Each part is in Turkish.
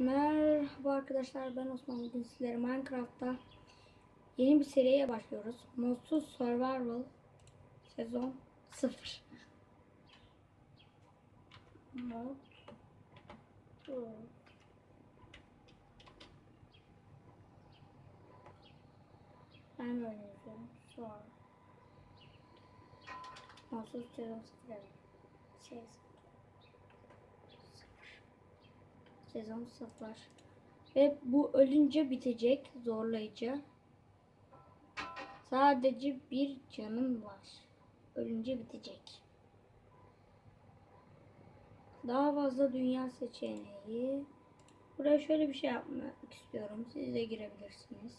Merhaba arkadaşlar ben Osman bugün sizlere Minecraft'ta yeni bir seriye başlıyoruz. Modsuz Survival sezon 0. Mod Ben böyle. Sonra Modsuz sezon 0 Şey Sezon 0. Ve bu ölünce bitecek zorlayıcı. Sadece bir canın var. Ölünce bitecek. Daha fazla dünya seçeneği. Buraya şöyle bir şey yapmak istiyorum. Siz de girebilirsiniz.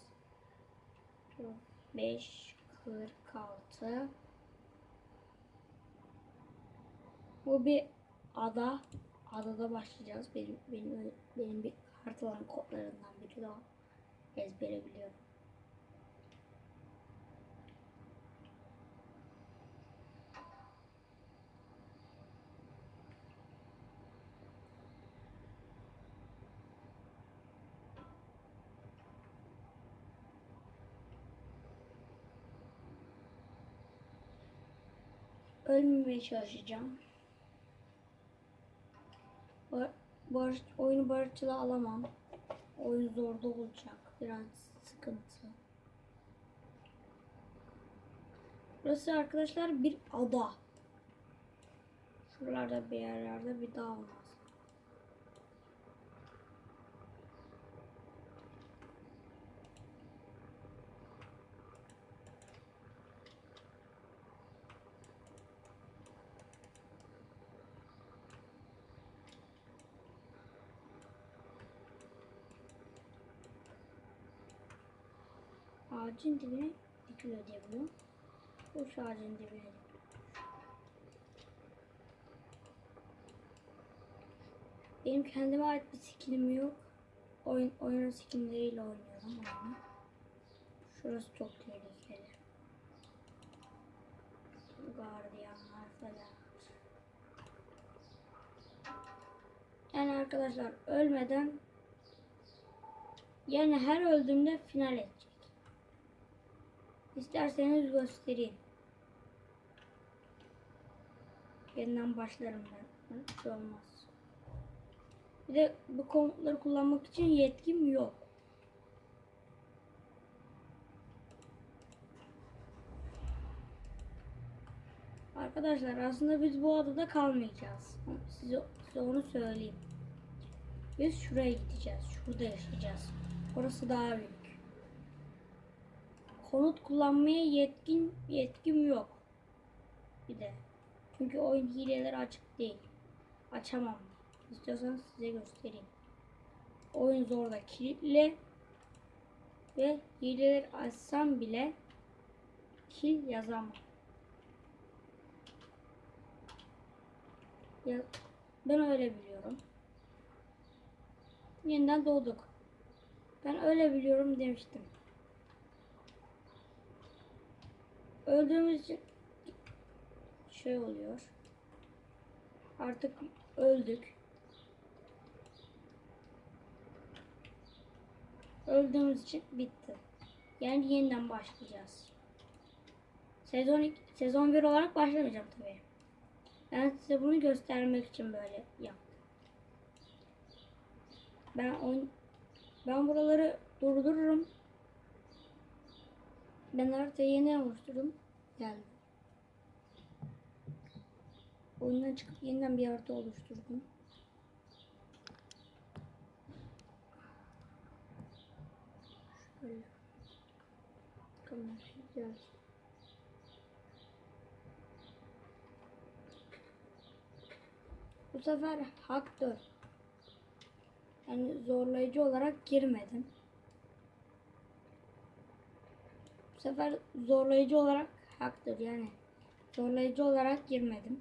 5 46 Bu bir ada. Adada başlayacağız. Benim benim benim bir haritaların kodlarından biri de o. ezbere biliyorum. Ölmemeye çalışacağım. Bar, barış, oyunu barışçıla alamam. Oyun zorda olacak. Biraz sıkıntı. Burası arkadaşlar bir ada. Şuralarda bir yerlerde bir dağ olmaz. Ağacın dibine dikiliyor diye biliyorum. Bu şu ağacın dibine. Benim kendime ait bir skinim yok. Oyun, oyunun skinleriyle oynuyorum oyunu. Şurası çok tehlikeli. Gardiyanlar falan. Yani arkadaşlar ölmeden yani her öldüğümde final edecek. İsterseniz göstereyim. Yeniden başlarım ben. Hiç şey olmaz. Bir de bu komutları kullanmak için yetkim yok. Arkadaşlar aslında biz bu adada kalmayacağız. Size, size onu söyleyeyim. Biz şuraya gideceğiz. Şurada yaşayacağız. Orası daha büyük. Konut kullanmaya yetkin yetkim yok. Bir de. Çünkü oyun hileleri açık değil. Açamam. İstiyorsanız size göstereyim. Oyun zorda kilitli ve hileleri açsam bile kil yazamam. Ya, ben öyle biliyorum. Yeniden doğduk. Ben öyle biliyorum demiştim. Öldüğümüz için şey oluyor. Artık öldük. Öldüğümüz için bitti. Yani yeniden başlayacağız. Sezon 2, sezon 1 olarak başlamayacağım tabii. Ben size bunu göstermek için böyle yaptım. Ben on, ben buraları durdururum. Ben haritayı yeniden oluşturdum. Geldim. Oyundan çıkıp yeniden bir harita oluşturdum. Şöyle. Kamerayı Bu sefer hak 4. Yani zorlayıcı olarak girmedim. Bu sefer zorlayıcı olarak haktır yani. Zorlayıcı olarak girmedim.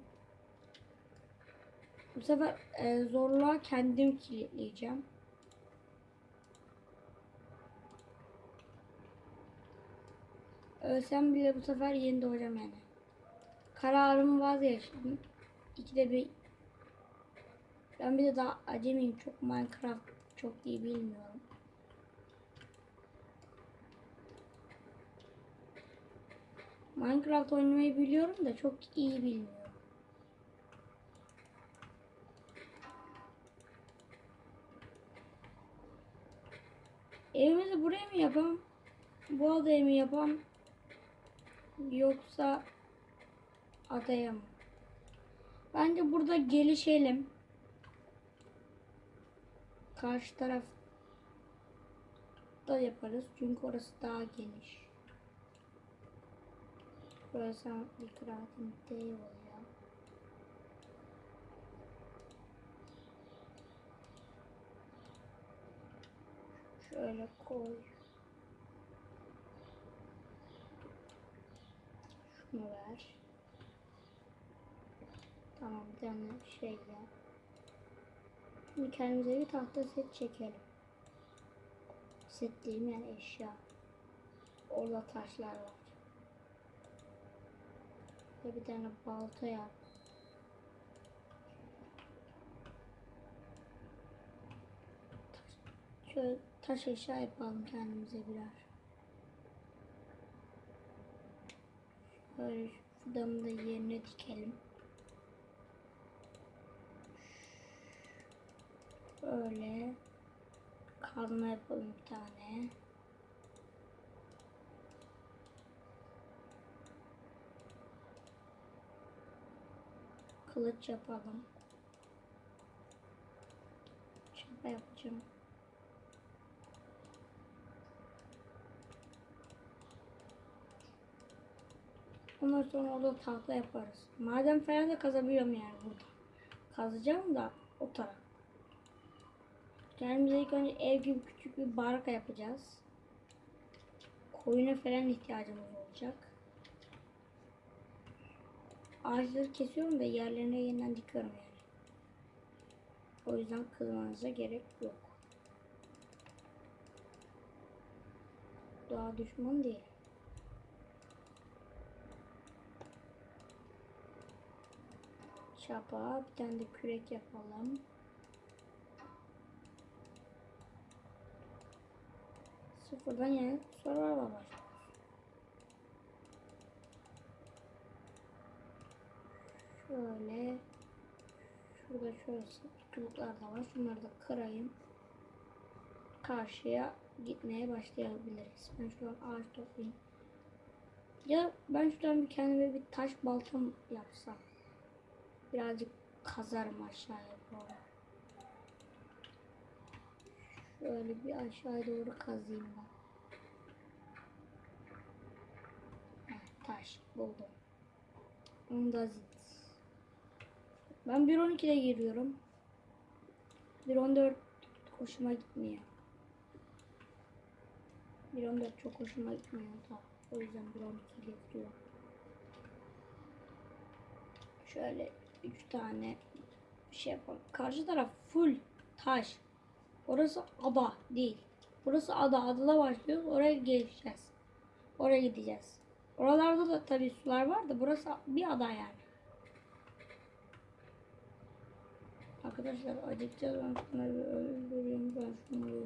Bu sefer e, zorluğa kendim kilitleyeceğim. Ölsem bile bu sefer yeni doğacağım yani. Kararımı vazgeçtim. İkide bir ben bir de daha acemiyim. Çok Minecraft çok iyi bilmiyorum. Minecraft oynamayı biliyorum da çok iyi bilmiyorum. Evimizi buraya mı yapalım? Bu adaya mı yapalım? Yoksa adaya mı? Bence burada gelişelim. Karşı tarafta yaparız. Çünkü orası daha geniş. Burası bir crafting table ya. Şöyle koy. Şunu ver. Tamam bir tane şey ya. Şimdi kendimize bir tahta set çekelim. Set değil yani eşya. Orada taşlar var. Ve bir tane balta yap. Şöyle taş eşya yapalım kendimize birer. Şöyle şuradan da yerine dikelim. Böyle kazma yapalım bir tane. Kılıç yapalım. Çapa yapacağım. Ondan sonra orada tahta yaparız. Maden falan da kazabiliyorum yani burada. Kazacağım da o taraf. Kendimize ilk önce ev gibi küçük bir baraka yapacağız. Koyuna falan ihtiyacımız olacak. Ağaçları kesiyorum da yerlerine yeniden dikiyorum yani. O yüzden kızmanıza gerek yok. Doğa düşman değil. Çapa, bir tane de kürek yapalım. Sıfırdan yani sorularla başlıyoruz. Şöyle şurada şöyle çubuklar da var. Şunları da kırayım. Karşıya gitmeye başlayabiliriz. Ben şuradan ağaç toplayayım. Ya ben şuradan bir kendime bir taş baltam yapsam. Birazcık kazarım aşağıya doğru. Şöyle bir aşağıya doğru kazayım ben. Heh, taş buldum. Onu da. Ben 1.12'de giriyorum. 1.14 hoşuma gitmiyor. 1.14 çok hoşuma gitmiyor. O yüzden 1.12'de giriyorum. Şöyle 3 tane şey yapalım. Karşı taraf full taş. Orası ada değil. Burası ada. Adada başlıyoruz. Oraya geleceğiz. Oraya gideceğiz. Oralarda da tabii sular var da burası bir ada yani. Arkadaşlar acıkacağız. Ben şunları öldüreyim. Ben şunları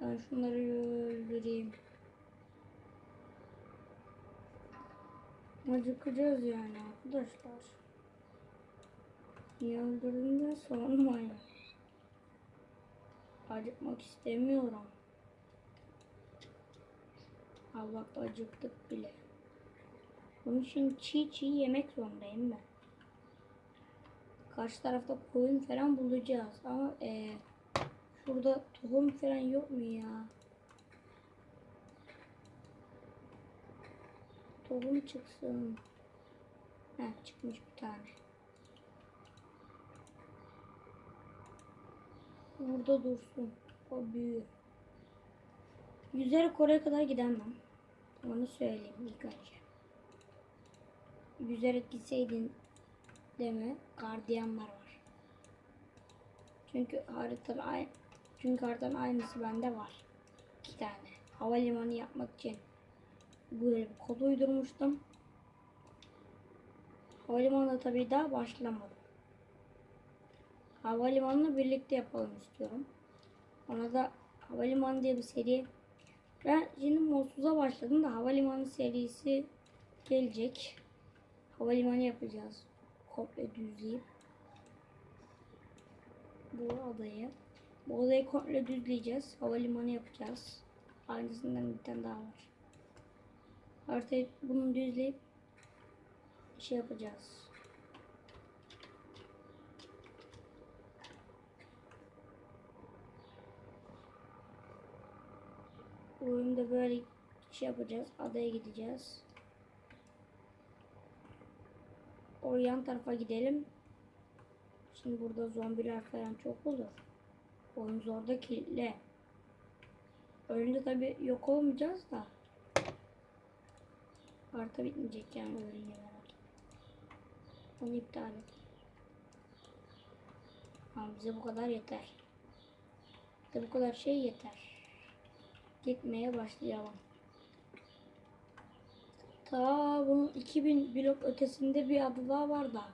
ben şunları öldüreyim. Acıkacağız yani arkadaşlar. Niye öldürdün de sormayın. Acıkmak istemiyorum. Allah acıktık bile. Bunun için çiğ çiğ yemek zorundayım ben. Karşı tarafta koyun falan bulacağız ama ee, şurada tohum falan yok mu ya? Tohum çıksın. Heh, çıkmış bir tane. Burada dursun. O büyür. Yüzerek oraya kadar gidemem. Onu söyleyeyim ilk önce. Yüzerek gitseydin deme gardiyanlar var. Çünkü haritanın çünkü haritanın aynısı bende var. İki tane. Havalimanı yapmak için böyle bir kod uydurmuştum. Havalimanında tabii daha başlamadım. havalimanını birlikte yapalım istiyorum. Ona da havalimanı diye bir seri. Ben şimdi Mossuz'a başladım da havalimanı serisi gelecek. Havalimanı yapacağız. Komple düzleyip. Bu adayı. Bu adayı komple düzleyeceğiz. Havalimanı yapacağız. Aynısından bir tane daha var. Haritayı bunu düzleyip şey yapacağız. Bu oyunda böyle şey yapacağız. Adaya gideceğiz. O yan tarafa gidelim. Şimdi burada zombiler falan çok olur. Oyun zorda kilitli. Ölünce tabi yok olmayacağız da. Harita bitmeyecek yani ölünce herhalde. Onu iptal et. Tamam bize bu kadar yeter. Bize bu kadar şey yeter. Gitmeye başlayalım. Ta bunun 2000 blok ötesinde bir adı daha var da.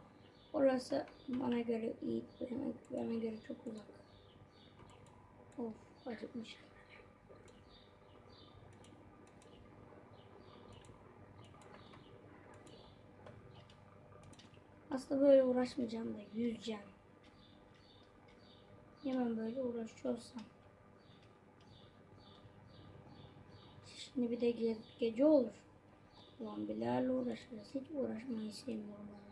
Orası bana göre iyi, bana, bana göre çok uzak. Of acıkmış. Aslında böyle uğraşmayacağım da yüzeceğim. Hemen böyle uğraşıyorsam. Şimdi bir de ge- gece olur. Zombilerle uğraşırız. Hiç uğraşmayı sevmiyorum.